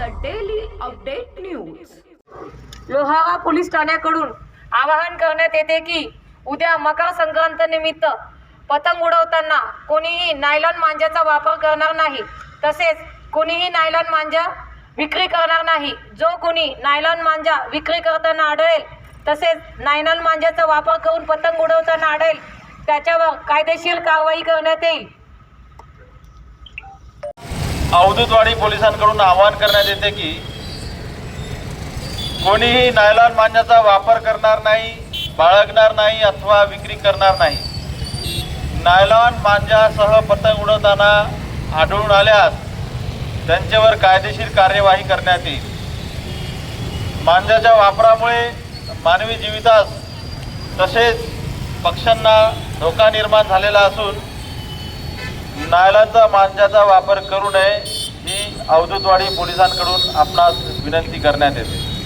Daily update news. Lohawa police ठाण्याकडून आवाहन करण्यात येते की उद्या मकर संक्रांत निमित्त पतंग उडवताना कोणीही नायलॉन मांजाचा वापर करणार नाही. तसेच कोणीही नायलॉन मांजा विक्री करणार नाही. जो कोणी नायलॉन मांजा विक्री करताना आढळेल तसेच नायलॉन मांजाचा वापर करून पतंग उडवताना आढळेल त्याच्यावर कायदेशीर कारवाई करण्यात येईल. अवधूतवाडी पोलिसांकडून आवाहन करण्यात येते की कोणीही नायलॉन मांजाचा वापर करणार नाही बाळगणार नाही अथवा विक्री करणार नाही. नायलॉन मांजासह पतंग उडवताना आढळून आल्यास त्यांच्यावर कायदेशीर कार्यवाही करण्यात येईल. मांजाच्या वापरामुळे मानवी जीवितास तसेच पक्ष्यांना धोका निर्माण झालेला असून नायलॉनचा मांजाचा वापर करू नये ही अवधूतवाडी पोलिसांकडून आपणास विनंती करण्यात येते.